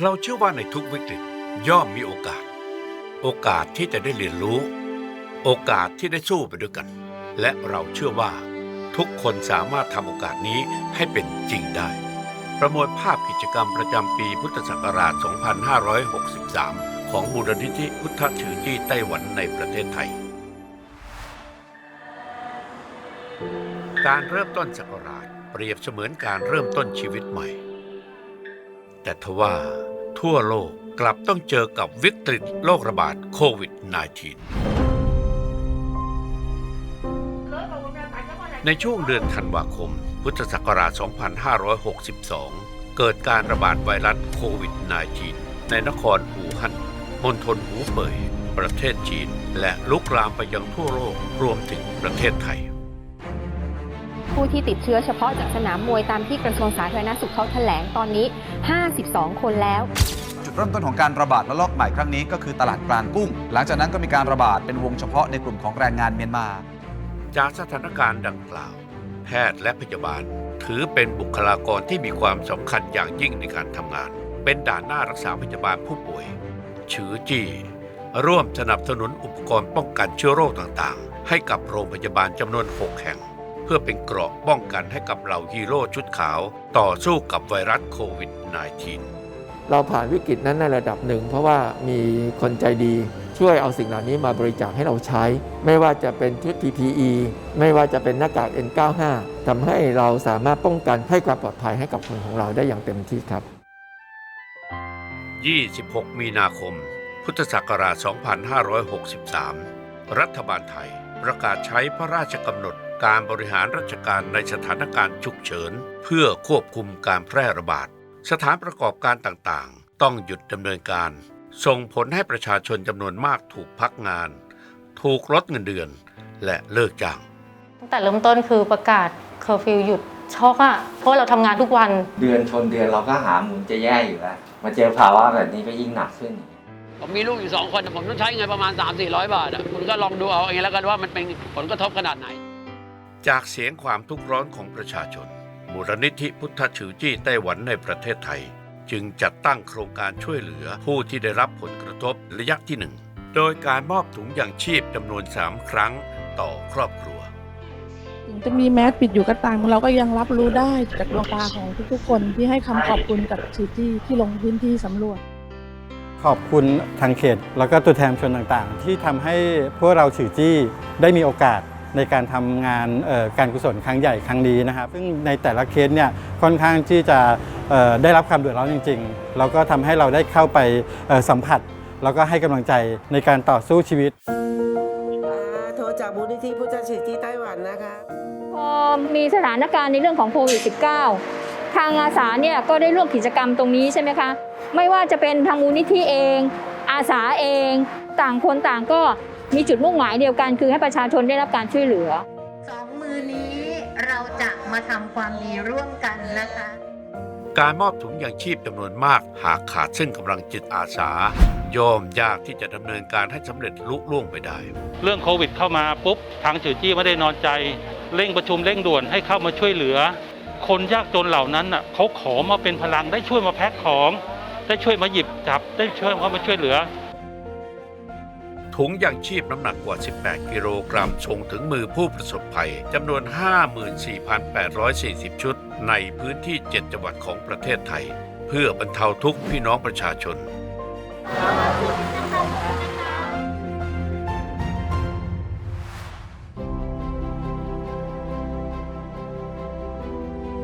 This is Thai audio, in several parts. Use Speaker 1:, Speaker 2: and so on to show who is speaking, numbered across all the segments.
Speaker 1: เราเชื่อว่าในทุกวิกฤตย่อมมีโอกาส โอกาสที่จะได้เรียนรู้ โอกาสที่ได้สู้ไปด้วยกัน และเราเชื่อว่า ทุกคนสามารถทำโอกาสนี้ให้เป็นจริงได้ ประมวลภาพกิจกรรมประจำปีพุทธศักราช 2563 ของมูลนิธิพุทธถือที่ไต้หวันในประเทศไทย การเริ่มต้นศักราชเปรียบเสมือนการเริ่มต้นชีวิตใหม่ แต่ทว่าทั่วโลกกลับต้องเจอกับวิกฤตโรคระบาดโควิด -19 ในช่วงเดือนธันวาคม พุทธศักราช 2562 เกิดการระบาดไวรัสโควิด -19 ในนครอู่ฮั่นมณฑลหูเป่ยประเทศจีน และลุกลามไปยังทั่วโลกรวมถึงประเทศไทย
Speaker 2: ผู้ที่ติดเชื้อเฉพาะจากสนามมวยตามที่กระทรวงสาธารณสุขเขาแถลงตอนนี้ 52 คนแล้ว
Speaker 3: จุดเริ่มต้นของการระบาดระลอกใหม่ครั้งนี้ก็คือตลาดกลางกุ้ง หลังจากนั้นก็มีการระบาดเป็นวงเฉพาะในกลุ่มของแรงงานเมียนมา
Speaker 1: จากสถานการณ์ดังกล่าว แพทย์และพยาบาล ถือเป็นบุคลากรที่มีความสำคัญอย่างยิ่งในการทำงาน เป็นด่านหน้ารักษาพยาบาลผู้ป่วยชือจี้ร่วมสนับสนุนอุปกรณ์ป้องกันเชื้อโรคต่างๆ ให้กับโรงพยาบาลจำนวน 6 แห่ง พื่อเป็นเกราะป้องกันให้กับเหล่าฮีโร่ชุดขาว ต่อสู้กับไวรัสโควิด -19
Speaker 4: เราผ่านวิกฤตนั้นในระดับหนึ่ง เพราะว่ามีคนใจดีช่วยเอาสิ่งเหล่านี้มาบริจาคให้เราใช้ ไม่ว่าจะเป็นชุด PPE ไม่ว่าจะเป็นหน้ากาก N95 ทำให้เราสามารถป้องกันให้ความปลอดภัยให้กับคนของเราได้อย่างเต็มที่ครับ
Speaker 1: 26 มีนาคม พุทธศักราช 2563 รัฐบาลไทยประกาศใช้พระราชกำหนด การบริหารราชการในสถานการณ์ฉุกเฉิน เพื่อควบคุมการแพร่ระบาด สถานประกอบการต่างๆ ต้องหยุดดำเนินการ ส่งผลให้ประชาชนจำนวนมากถูกพักงาน ถูกลดเงินเดือน และเลิกจ้าง
Speaker 5: ตั้งแต่เริ่มต้นคือประกาศเคอร์ฟิวหยุดช็อกอะเพราะเราทำงานทุกวัน
Speaker 6: เดือนชนเดือนเราก็หาหมุนจะแย่อยู่แล้ว มาเจอภาวะแบบนี้ก็ยิ่งหนักขึ้น
Speaker 7: ผมมีลูกอยู่สองคน ผมต้องใช้เงินประมาณ 3 4 0 0 บาทอะคุณก็ลองดูเอาเองแล้วกันว่ามันเป็นผลกระทบขนาดไหน
Speaker 1: จากเสียงความทุกข์ร้อนของประชาชน มูลนิธิพุทธชือจี้ไต้หวันในประเทศไทย จึงจัดตั้งโครงการช่วยเหลือผู้ที่ได้รับผลกระทบระยะที่หนึ่งโดยการมอบถุงยางชีพจำนวน 3 ครั้งต่อครอบครัว
Speaker 8: ถึงจะมีแมสปิดอยู่ก็ตามเราก็ยังรับรู้ได้จากดวงตาของทุกๆคนที่ให้คำขอบคุณกับชีที่ที่ลงพื้นที่สำรวจ
Speaker 9: ขอบคุณทางเขต แล้วก็ตัวแทนชนต่างๆ ที่ทำให้พวกเราฉือจี้ได้มีโอกาส ในการทำงานเอ่อการกุศลครั้งใหญ่ครั้งนี้นะครับ ซึ่งในแต่ละเคสเนี่ยค่อนข้างที่จะเอ่อได้รับความเดือดร้อนจริง ๆ แล้วก็ทำให้เราได้เข้าไปเอ่อสัมผัส แล้วก็ให้กำลังใจในการต่อสู้ชีวิต
Speaker 10: โทรจากมูลนิธิพุทธชิตที่ไต้หวันนะคะ
Speaker 2: พอมีสถานการณ์ในเรื่องของโควิด -19 ทางอาสาเนี่ยก็ได้ร่วมกิจกรรมตรงนี้ใช่ไหมคะ ไม่ว่าจะเป็นทางมูลนิธิเอง อาสาเอง ต่างคนต่างก็ มีจุดมุ่งหมายเดียวกันคือให้ประชาชนได้รับการช่วยเหลือ
Speaker 11: สองมือนี้เราจะมาทำความดีร่วมกันนะคะ
Speaker 1: การมอบถุงยางชีพจำนวนมาก หากขาดซึ่งกำลังจิตอาสาย่อมยากที่จะดำเนินการให้สำเร็จลุล่วงไปได้
Speaker 12: เรื่องโควิดเข้ามาปุ๊บ ทางจือจี้ไม่ได้นอนใจ เร่งประชุมเร่งด่วนให้เข้ามาช่วยเหลือ คนยากจนเหล่านั้นน่ะเขาขอมาเป็นพลังได้ช่วยมาแพ็คของ ได้ช่วยมาหยิบจับได้ช่วยเขามาช่วยเหลือ
Speaker 1: ถุงยางชีพน้ำหนักกว่า 18 กิโลกรัมส่งถึงมือผู้ประสบภัยจำนวน 54,840 ชุด ในพื้นที่ 7 จังหวัดของประเทศไทย เพื่อบรรเทาทุกข์พี่น้องประชาชน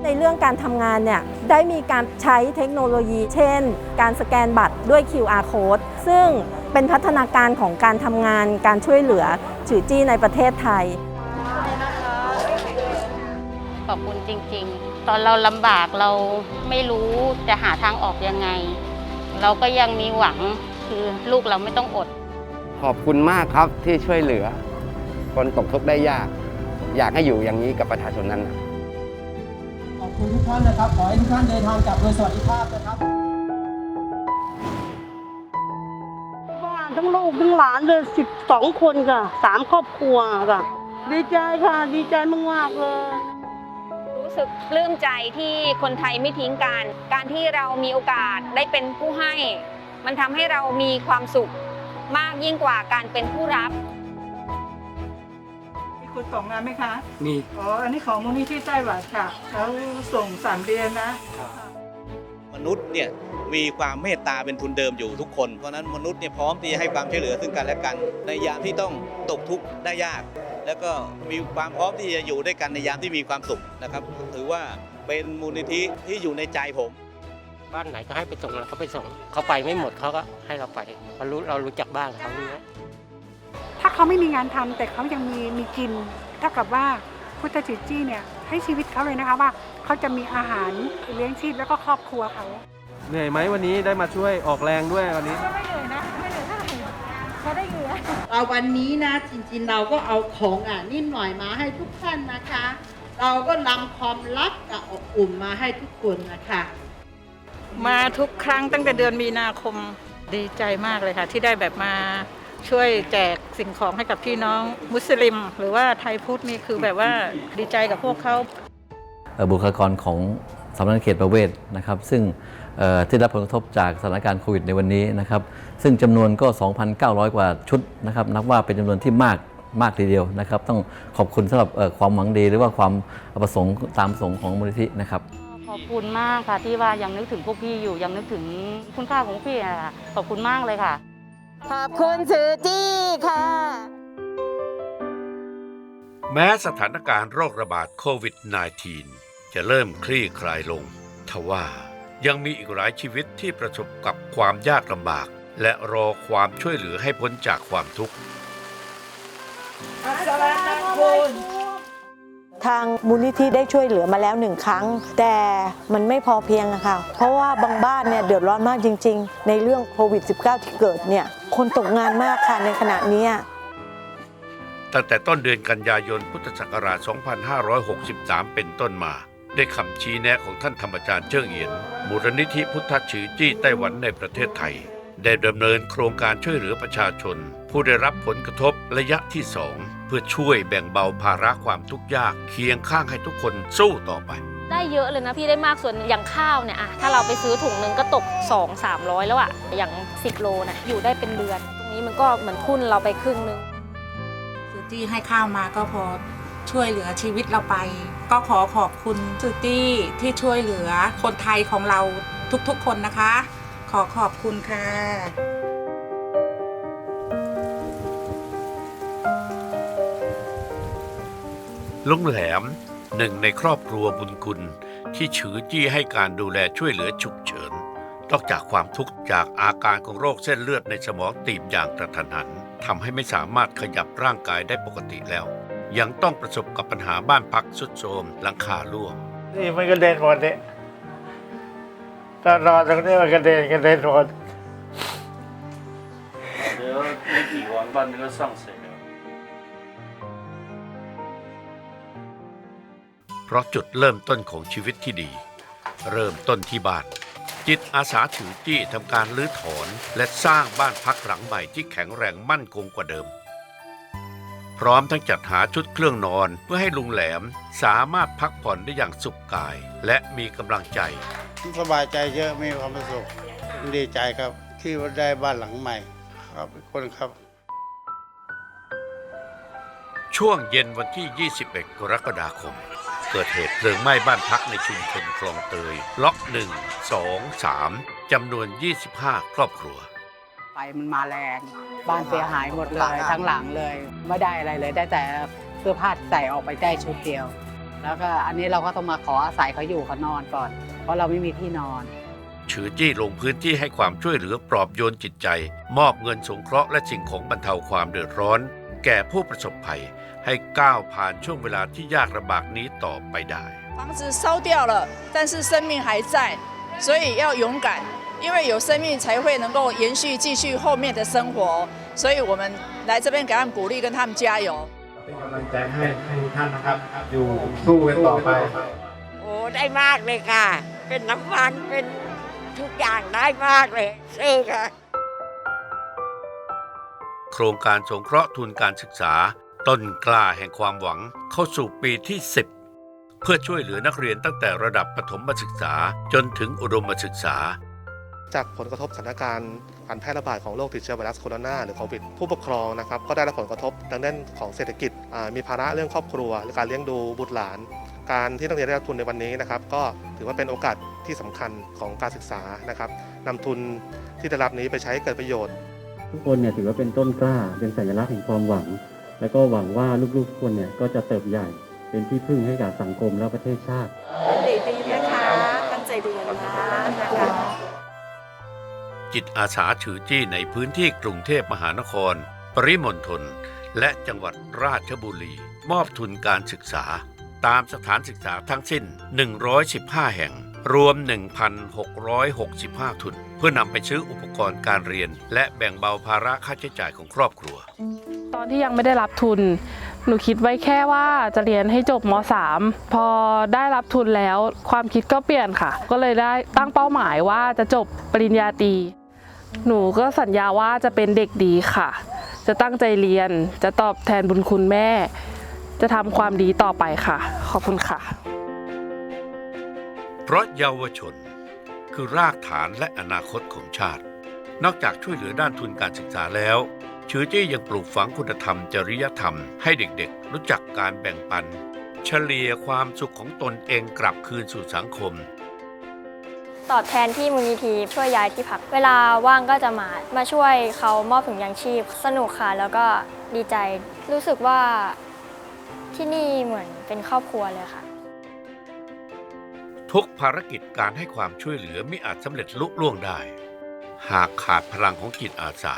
Speaker 13: ในเรื่องการทำงานเนี่ยได้มีการใช้เทคโนโลยี เช่น การสแกนบัตรด้วย QR code ซึ่งเป็นพัฒนาการของการทำงานการช่วยเหลือจือจี้ในประเทศไทย
Speaker 5: ขอบคุณจริงๆ ตอนเราลำบากเราไม่รู้จะหาทางออกยังไง เราก็ยังมีหวังคือลูกเราไม่ต้องอด
Speaker 6: ขอบคุณมากครับที่ช่วยเหลือ คนตกทุกข์ได้ยาก อยากให้อยู่อย่างนี้กับประชาชนนั้น
Speaker 10: ขอบ คุณทุกท่านนะครับ ขอให้ทุกท่านเดินทางกลับโดยสวัสดิภาพนะครับ
Speaker 8: บ้านทั้งลูกทั้งหลานเลยสิบสองคนค่ะสามครอบครัวค่ะ ดีใจค่ะ ดีใจมากๆเลย
Speaker 2: รู้
Speaker 14: สึกปลื้มใจที่คนไทยไม่ทิ้งกัน การที่เรามีโอกาสได้เป็นผู้ให้ มันทำให้เรามีความสุขมากยิ่งกว่าการเป็นผู้รับ
Speaker 15: มี คุณส่งงานไหมคะ
Speaker 7: มี
Speaker 15: อ๋อ อันนี้ของมูลนิธิไต้หวันค่ะเขาส่งสามเดือนนะ
Speaker 16: มนุษย์เนี่ยมีความเมตตาเป็นทุนเดิมอยู่ทุกคน เพราะฉะนั้นมนุษย์เนี่ยพร้อมที่จะให้ความช่วยเหลือซึ่งกันและกัน ในยามที่ต้องตกทุกข์ได้ยาก แล้วก็มีความพร้อมที่จะอยู่ด้วยกันในยามที่มีความสุขนะครับ ถือว่าเป็นมูลนิธิที่อยู่ในใจผม
Speaker 17: บ้านไหนก็ให้ไปส่งเราก็ไปส่งเขาไปไม่หมดเขาก็ให้เราไปเรารู้เรารู้จักบ้านเขาเนี้ย
Speaker 18: ถ้าเขาไม่มีงานทำแต่เขายังมีมีกินเท่ากับว่าพุทธจิตจี้เนี่ยให้ชีวิตเขาเลยนะคะว่าเขาจะมีอาหารเลี้ยงชีพแล้วก็ครอบครัวเขา
Speaker 10: เหนื่อยไหมวันนี้ได้มาช่วยออกแรงด้วยวันนี้
Speaker 18: ไม่เหนื่อยนะไม่เหนื่อยเท่าไหร่เขาได้เหงื่อ
Speaker 19: เอาวันนี้นะจริงๆเราก็เอาของอะนิดหน่อยมาให้ทุกท่านนะคะ เราก็นำความรักกับอบอุ่นมาให้ทุกคนนะคะ
Speaker 15: มาทุกครั้งตั้งแต่เดือนมีนาคมดีใจมากเลยค่ะ ที่ได้แบบมา ช่วยแจกสิ่งของให้กับพี่น้องมุสลิม หรือว่าไทยพุทธนี่คือแบบว่าดีใจกับพวกเขา
Speaker 20: เอ่อบุคลากรของสำนักงานเขตประเวศนะครับ ซึ่งเอ่อที่รับผลกระทบจากสถานการณ์โควิดในวันนี้นะครับ ซึ่งจำนวนก็ 2,900 กว่าชุดนะครับ นับว่าเป็นจำนวนที่มากมากทีเดียวนะครับ ต้องขอบคุณสำหรับเอ่อความหวังดี หรือว่าความประสงค์ตามประสงค์ของมูลนิธินะครับ
Speaker 5: ขอบคุณมากค่ะที่ว่ายังนึกถึงพวกพี่อยู่ยังนึกถึงคุณค่าของพวกพี่อะค่ะขอบคุณมากเลยค่ะ
Speaker 13: ขอบคุณสือจี้ค่ะ
Speaker 1: แม้สถานการณ์โรคระบาดโควิด -19 จะเริ่มคลี่คลายลง ทว่ายังมีอีกหลายชีวิตที่ประสบกับความยากลำบาก และรอความช่วยเหลือให้พ้นจากความทุกข์
Speaker 21: ทางมูลนิธิได้ช่วยเหลือมาแล้วหนึ่งครั้ง แต่มันไม่พอเพียงอะค่ะเพราะว่าบางบ้านเนี่ยเดือดร้อนมากจริง ๆ ในเรื่องโควิด -19 ที่เกิดเนี่ยคนตกงานมากค่ะในขณะนี้
Speaker 1: ตั้งแต่ต้นเดือนกันยายนพุทธศักราช 2563 เป็นต้นมา ได้คำชี้แนะของท่านธรรมจารย์เจิ้งเอียนมูลนิธิพุทธฉือจี้ไต้หวันในประเทศไทย ได้ดำเนินโครงการช่วยเหลือประชาชน ผู้ได้รับผลกระทบระยะที่สอง เพื่อช่วยแบ่งเบาภาระความทุกข์ยากเคียงข้างให้ทุกคนสู้ต่อไป
Speaker 14: ได้เยอะเลยนะพี่ได้มากส่วนอย่างข้าวเนี่ยอะถ้าเราไปซื้อถุงหนึ่งก็ตก 2 300 แล้วอะอย่าง 10 โลนะอยู่ได้เป็นเดือน ตรงนี้มันก็เหมือนทุนเราไปครึ่งนึง
Speaker 22: สุตี้ให้ข้าวมาก็พอช่วยเหลือชีวิตเราไป ก็ขอขอบคุณสุตี้ที่ช่วยเหลือคนไทยของเราทุกๆคนนะคะ ขอขอบคุณค่ะ
Speaker 1: ลุงแหลมหนึ่งในครอบครัวบุญคุณ ที่ฉือจี้ให้การดูแลช่วยเหลือฉุกเฉิน นอกจากความทุกข์จากอาการของโรคเส้นเลือดในสมองตีบอย่างกระทันหันทำให้ไม่สามารถขยับร่างกายได้ปกติแล้ว ยังต้องประสบกับปัญหาบ้านพักสุดโทรมหลังคาร่วง
Speaker 23: นี่มันกระเด็นหมดเนี่ยถ้านอนตรงนี้มันกระเด็นกระเด็นหมด
Speaker 12: เดี๋ยวไม่กี่วันบ้านนี้ก็สร้างเสร็จ
Speaker 1: เพราะจุดเริ่มต้นของชีวิตที่ดี เริ่มต้นที่บ้าน จิตอาสาถือจี้ทำการรื้อถอน และสร้างบ้านพักหลังใหม่ที่แข็งแรงมั่นคงกว่าเดิม พร้อมทั้งจัดหาชุดเครื่องนอนเพื่อให้ลุงแหลมสามารถพักผ่อนได้อย่างสุขกาย และมีกำลังใจ
Speaker 23: สบายใจเยอะมีความสุขดีใจครับที่ว่าได้บ้านหลังใหม่ครับขอบคุณครับ
Speaker 1: ช่วงเย็นวันที่ 21 กรกฎาคม เกิดเหตุเพลิงไหม้บ้านพักในชุมชนคลองเตย ล็อก 1 2 3จำนวน 25 ครอบครัว
Speaker 24: ไฟมันมาแรง บ้านเสียหายหมดเลยทั้งหลังเลย ไม่ได้อะไรเลยได้แต่เสื้อผ้าใส่ออกไปได้ชุดเดียว แล้วก็อันนี้เราก็ต้องมาขออาศัยเขาอยู่เขานอนก่อน เพราะเราไม่มีที่นอน
Speaker 1: ฉือจี้ลงพื้นที่ให้ความช่วยเหลือปลอบโยนจิตใจ มอบเงินสงเคราะห์และสิ่งของบรรเทาความเดือดร้อน แก่ผู้ประสบภัย ให้ก้าวผ่านช่วงเวลาที่ยากลำบากนี้ต่อไปได้
Speaker 25: 房子烧掉了，但是生命还在，所以要勇敢，因为有生命才会能够延续继续后面的生活。所以我们来这边给他们鼓励，跟他们加油。
Speaker 23: เป็นกำลังใจให้ให้ทุกท่านนะครับ อยู่สู้กันต่อไป
Speaker 26: โอ้ได้มากเลยค่ะ เป็นน้ำมันเป็นทุกอย่างได้มากเลยซื้อค่ะ
Speaker 1: โครงการสงเคราะห์ทุนการศึกษา ต้นกล้าแห่งความหวังเข้าสู่ปีที่ 10 เพื่อช่วยเหลือนักเรียนตั้งแต่ระดับประถมศึกษาจนถึงอุดมศึกษา
Speaker 27: จากผลกระทบสถานการณ์การแพร่ระบาดของโรคติดเชื้อไวรัสโคโรนาหรือโควิด ผู้ปกครองนะครับก็ได้รับผลกระทบทางด้านของเศรษฐกิจอ่ามีภาระเรื่องครอบครัวและการเลี้ยงดูบุตรหลาน การที่นักเรียนได้รับทุนในวันนี้นะครับ ก็ถือว่าเป็นโอกาสที่สำคัญของการศึกษานะครับนำทุนที่ได้รับนี้ไปใช้ให้เกิดประโยชน์
Speaker 28: ทุกคนเนี่ยถือว่าเป็นต้นกล้าเป็นสัญลักษณ์แห่งความหวัง และก็หวังว่าลูกๆทุกคนเนี่ยก็จะเติบใหญ่เป็นที่พึ่งให้กับสังคมและประเทศชาติ
Speaker 13: ดีดีนะคะตั้งใจเรียนนะนะคะ
Speaker 1: จิตอาสาฉือจี้ในพื้นที่กรุงเทพมหานคร ปริมณฑลและจังหวัดราชบุรี มอบทุนการศึกษา ตามสถานศึกษาทั้งสิ้น 115 แห่ง รวม 1,665 ทุน เพื่อนำไปซื้ออุปกรณ์การเรียน และแบ่งเบาภาระค่าใช้จ่ายของครอบครัว
Speaker 29: อนที่ยังไม่ได้รับทุน หนูคิดไว้แค่ว่าจะเรียนให้จบม .3 พอได้รับทุนแล้วความคิดก็เปลี่ยนค่ะ ก็เลยได้ตั้งเป้าหมายว่าจะจบปริญญาตรี หนูก็สัญญาว่าจะเป็นเด็กดีค่ะ จะตั้งใจเรียน จะตอบแทนบุญคุณแม่ จะทำความดีต่อไปค่ะ ขอบคุณค่ะ
Speaker 1: เพราะเยาวชนคือรากฐานและอนาคตของชาติ นอกจากช่วยเหลือด้านทุนการศึกษาแล้ว ชือจี้ยังปลูกฝังคุณธรรมจริยธรรมให้เด็กๆ รู้จักการแบ่งปัน เฉลี่ยความสุขของตนเองกลับคืนสู่สังคม
Speaker 30: ตอบแทนที่มูลนิธิช่วยย้ายที่พัก เวลาว่างก็จะมา มาช่วยเขามอบถุงยางชีพ สนุกค่ะ แล้วก็ดีใจ รู้สึกว่าที่นี่เหมือนเป็นครอบครัวเลยค่ะ
Speaker 1: ทุกภารกิจการให้ความช่วยเหลือมิอาจสำเร็จลุล่วงได้ หากขาดพลังของจิตอาสา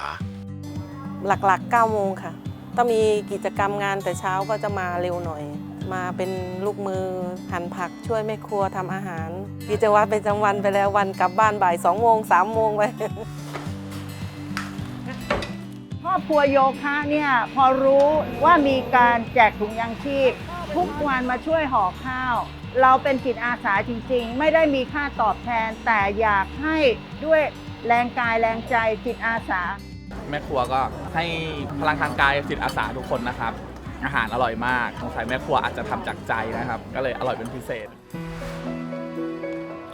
Speaker 13: หลักๆ9โมงค่ะ ถ้ามีกิจกรรมงานแต่เช้าก็จะมาเร็วหน่อย มาเป็นลูกมือหั่นผักช่วยแม่ครัวทำอาหาร กิจวัตรเป็นจังวันไปแล้ววันกลับบ้านบ่าย2โมง3โมงไป
Speaker 31: ครอบครัวโยคะเนี่ยพอรู้ว่ามีการแจกถุงยางชีพ ทุกวันมาช่วยห่อข้าว เราเป็นจิตอาสาจริงๆ ไม่ได้มีค่าตอบแทนแต่อยากให้ด้วยแรงกายแรงใจจิตอาสา
Speaker 32: แม่ครัวก็ให้พลังทางกายจิตอาสาทุกคนนะครับ อาหารอร่อยมากสงสัยแม่ครัวอาจจะทำจากใจนะครับ ก็เลยอร่อยเป็นพิเศษ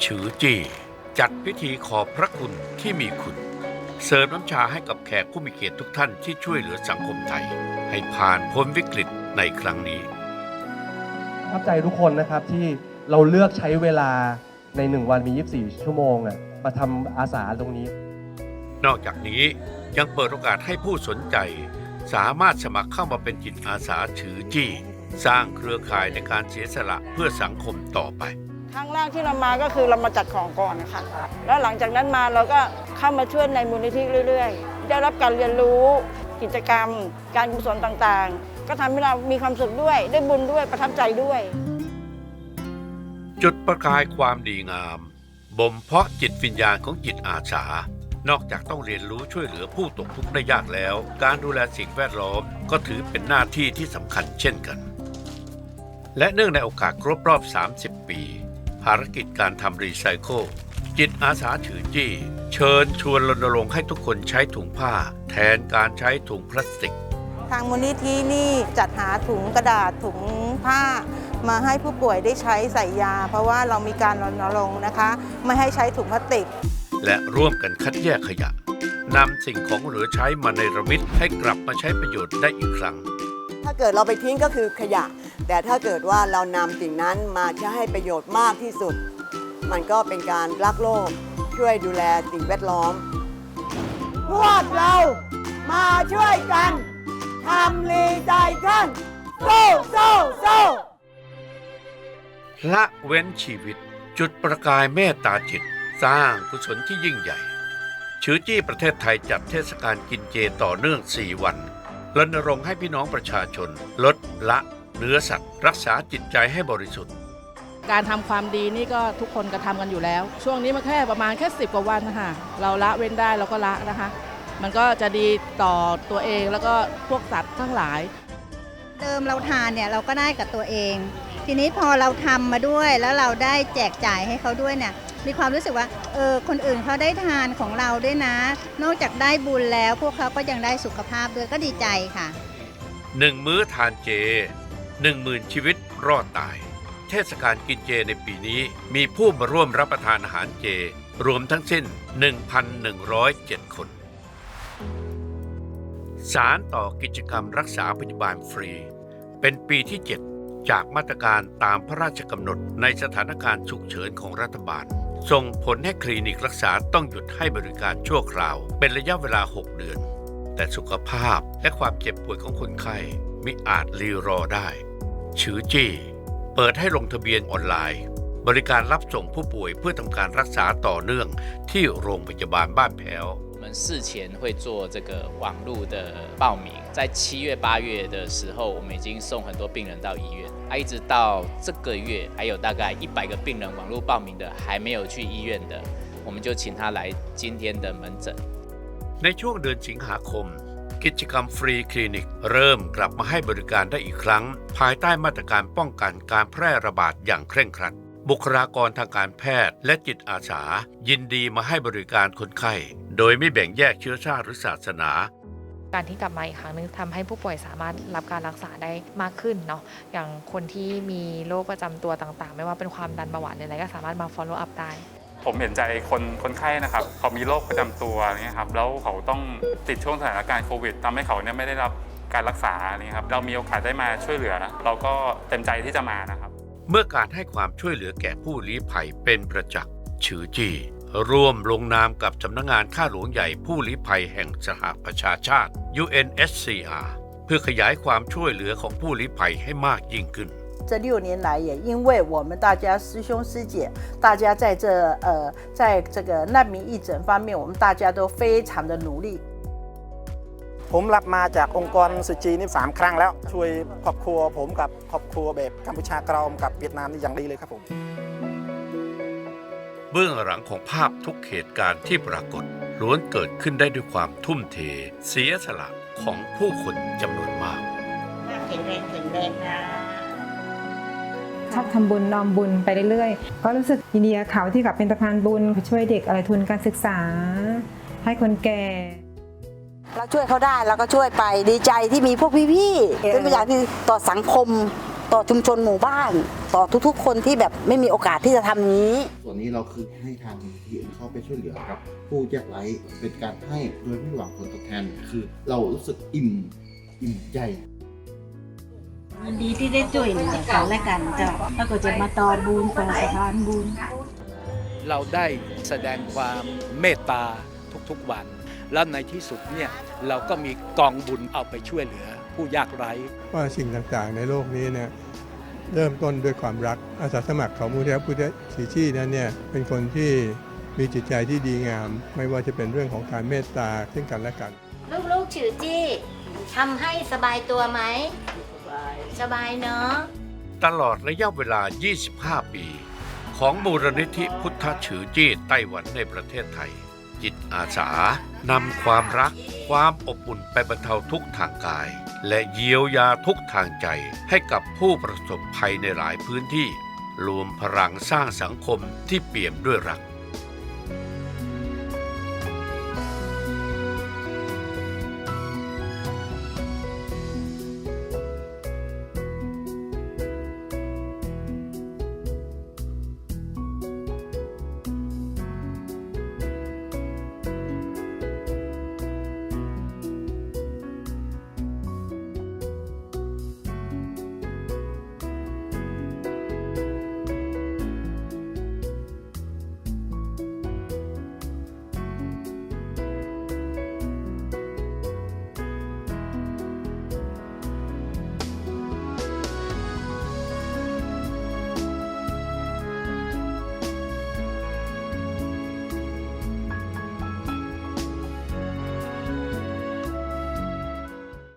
Speaker 1: ฉือจี้จัดพิธีขอบพระคุณที่มีคุณ เสริมน้ำชาให้กับแขกผู้มีเกียรติทุกท่านที่ช่วยเหลือสังคมไทย ให้ผ่านพ้นวิกฤตในครั้งนี้
Speaker 10: ประทับใจทุกคนนะครับที่เราเลือกใช้เวลาใน 1 วันมี 24 ชั่วโมงอะมาทำอาสาตรงนี้
Speaker 1: นอกจากนี้ ยังเปิดโอกาสให้ผู้สนใจ สามารถสมัครเข้ามาเป็นจิตอาสาฉือจี้ สร้างเครือข่ายในการเสียสละเพื่อสังคมต่อไป
Speaker 31: ครั้งแรกที่เรามาก็คือเรามาจัดของก่อนนะคะแล้วหลังจากนั้นมาเราก็เข้ามาช่วยในมูลนิธิเรื่อย ๆ ได้รับการเรียนรู้กิจกรรม การกุศลต่างๆ ก็ทำให้เรามีความสุขด้วย ได้บุญด้วยประทับใจด้วย
Speaker 1: จุดประกายความดีงาม บ่มเพาะจิตวิญญาณของจิตอาสา นอกจากต้องเรียนรู้ช่วยเหลือผู้ตกทุกข์ได้ยากแล้ว การดูแลสิ่งแวดล้อมก็ถือเป็นหน้าที่ที่สำคัญเช่นกัน และเนื่องในโอกาสครบรอบ 30 ปี ภารกิจการทำรีไซเคิลจิตอาสาถือจี้ เชิญชวนรณรงค์ให้ทุกคนใช้ถุงผ้า แทนการใช้ถุงพลาสติก
Speaker 21: ทางมูลนิธินี่จัดหาถุงกระดาษถุงผ้า มาให้ผู้ป่วยได้ใช้ใส่ยา เพราะว่าเรามีการรณรงค์นะคะ ไม่ให้ใช้ถุงพลาสติก
Speaker 1: และร่วมกันคัดแยกขยะนำสิ่งของเหลือใช้มาในระมิตให้กลับมาใช้ประโยชน์ได้อีกครั้ง
Speaker 33: ถ้าเกิดเราไปทิ้งก็คือขยะ แต่ถ้าเกิดว่าเรานำสิ่งนั้นมาใช้ให้ประโยชน์มากที่สุด มันก็เป็นการรักโลกช่วยดูแลสิ่งแวดล้อม พวกเรามาช่วยกันทำรีไซเคิลสู้สู้สู้
Speaker 1: ละเว้นชีวิต จุดประกายเมตตาจิต สร้างกุศลที่ยิ่งใหญ่ ชือจี้ประเทศไทยจัดเทศกาลกินเจต่อเนื่อง 4 วันรณรงค์ให้พี่น้องประชาชน ลดละเนื้อสัตว์ รักษาจิตใจให้บริสุทธิ์
Speaker 34: การทำความดีนี่ก็ทุกคนก็ทำกันอยู่แล้ว ช่วงนี้มันแค่ประมาณแค่สิบกว่าวันนะคะเราละเว้นได้เราก็ละนะคะ มันก็จะดีต่อตัวเองแล้วก็พวกสัตว์ทั้งหลาย
Speaker 35: เดิมเราทานเนี่ยเราก็ได้กับตัวเอง ทีนี้พอเราทำมาด้วยแล้วเราได้แจกจ่ายให้เขาด้วยเนี่ย มีความรู้สึกว่าเออคนอื่นเขาได้ทานของเราด้วยนะ นอกจากได้บุญแล้ว พวกเขาก็ยังได้สุขภาพด้วยก็ดีใจค่ะ
Speaker 1: หนึ่งมื้อทานเจหนึ่งหมื่นชีวิตรอดตาย เทศกาลกินเจในปีนี้มีผู้มาร่วมรับประทานอาหารเจ รวมทั้งสิ้น 1,107 คน สารต่อกิจกรรมรักษาพยาบาลฟรี เป็นปีที่ 7 จากมาตรการตามพระราชกำหนดในสถานการณ์ฉุกเฉินของรัฐบาล ส่งผลให้คลินิกรักษาต้องหยุดให้บริการชั่วคราว เป็นระยะเวลา 6 เดือน แต่สุขภาพและความเจ็บป่วยของคนไข้มิอาจรีรอได้ ชือจี้ เปิดให้ลงทะเบียนออนไลน์ บริการรับส่งผู้ป่วยเพื่อทำการรักษาต่อเนื่องที่โรงพยาบาลบ้านแพ้ว
Speaker 36: 我们事前会做这个网络的报名，在七月、八月的时候，我们已经送很多病人到医院， 啊，一直到这个月，还有大概一百个病人网络报名的还没有去医院的，我们就请他来今天的门诊。
Speaker 1: ในช่วงเดือนสิงหาคม กิจกรรมฟรีคลินิก เริ่มกลับมาให้บริการได้อีกครั้ง ภายใต้มาตรการป้องกันการแพร่ระบาดอย่างเคร่งครัด บุคลากรทางการแพทย์และจิตอาสา ยินดีมาให้บริการคนไข้ โดยไม่แบ่งแยกเชื้อชาติหรือศาสนา
Speaker 29: การที่กลับมาอีกครั้งหนึงทำให้ผู้ป่วยสามารถรับการรักษาได้มากขึ้นเนาะอย่างคนที่มีโรคประจำตัวต่าง ๆ ไม่ว่าเป็นความดันเบาหวานหรืออะไรก็สามารถมา follow up ได้
Speaker 37: ผมเห็นใจคนคนไข้นะครับเขามีโรคประจำตัวเนี่ยครับแล้วเขาต้องติดช่วงสถานการณ์โควิดทำให้เขาเนี่ยไม่ได้รับการรักษาเนี่ยครับเรามีโอกาสได้มาช่วยเหลือ เราก็เต็มใจที่จะมานะครับ
Speaker 1: เมื่อการให้ความช่วยเหลือแก่ผู้ลี้ภัยเป็นประจักษ์ฉือจี้ ร่วมลงนามกับสำนักงงานข้าหลวงใหญ่ผู้ลี้ภัยแห่งสหประชาชาติ UNSCR เพื่อขยายความช่วยเหลือของผู้ลี้ภัยให้มากยิ่งขึ้น
Speaker 38: 这六年来，也因为我们大家师兄师姐，大家在这呃，在这个难民义诊方面，我们大家都非常的努力。
Speaker 4: ผมรับมาจากองค์กรสุจีนี่สามครั้งแล้ว ช่วยครอบครัวผมกับครอบครัวแบบกัมพูชากรอมกับเวียดนามนี่อย่างดีเลยครับผม
Speaker 1: เบื้องหลังของภาพทุกเหตุการณ์ที่ปรากฏล้วนเกิดขึ้นได้ด้วยความทุ่มเท เสียสละของผู้คนจำนวนมาก
Speaker 38: แข็งแรงแข็งแรงนะ
Speaker 39: ชอบทำบุญนอมบุญไปเรื่อยๆ ก็รู้สึกยินดีกับเขาที่กลับเป็นสะพานบุญช่วยเด็กอะไรทุนการศึกษา ให้คนแก่
Speaker 21: เราช่วยเขาได้เราก็ช่วยไปดีใจที่มีพวกพี่ๆเป็นตัวอย่างที่ต่อสังคม ต่อชุมชนหมู่บ้าน ต่อทุกๆ คนที่แบบไม่มีโอกาสที่จะทำอย่างนี้
Speaker 40: ส่วนนี้เราคือให้ทางทีเข้าไปช่วยเหลือกับ ผู้ยากไร้เป็นการให้โดยไม่หวังผลตอบแทน คือเรารู้สึกอิ่มอิ่มใจ
Speaker 22: ยินดีที่ได้ช่วยเหลือกันและกันเจ้าแล้วก็จะมาต่อบุญต่อสะพานบุญ
Speaker 24: เราได้แสดงความเมตตาทุกๆวัน แล้วในที่สุดเนี่ยเราก็มีกองบุญเอาไปช่วยเหลือ ผู้ยากไร้
Speaker 27: ว่าสิ่งต่างๆ ในโลกนี้เนี่ยเริ่มต้นด้วยความรักอาสาสมัครของมูลนิธิพุทธชีชีนั้นเนี่ยเป็นคนที่มีจิตใจที่ดีงาม ไม่ว่าจะเป็นเรื่องของการเมตตาซึ่งกันและกัน
Speaker 41: ลูกๆฉือจี้ทำให้สบายตัวไหม สบายเนาะ
Speaker 1: ตลอดระยะเวลา 25 ปี ของมูลนิธิพุทธฉือจี้ไต้หวันในประเทศไทย จิตอาสานำความรัก ความอบอุ่นไปบรรเทาทุกทางกาย และเยียวยาทุกทางใจให้กับผู้ประสบภัยในหลายพื้นที่ รวมพลังสร้างสังคมที่เปี่ยมด้วยรัก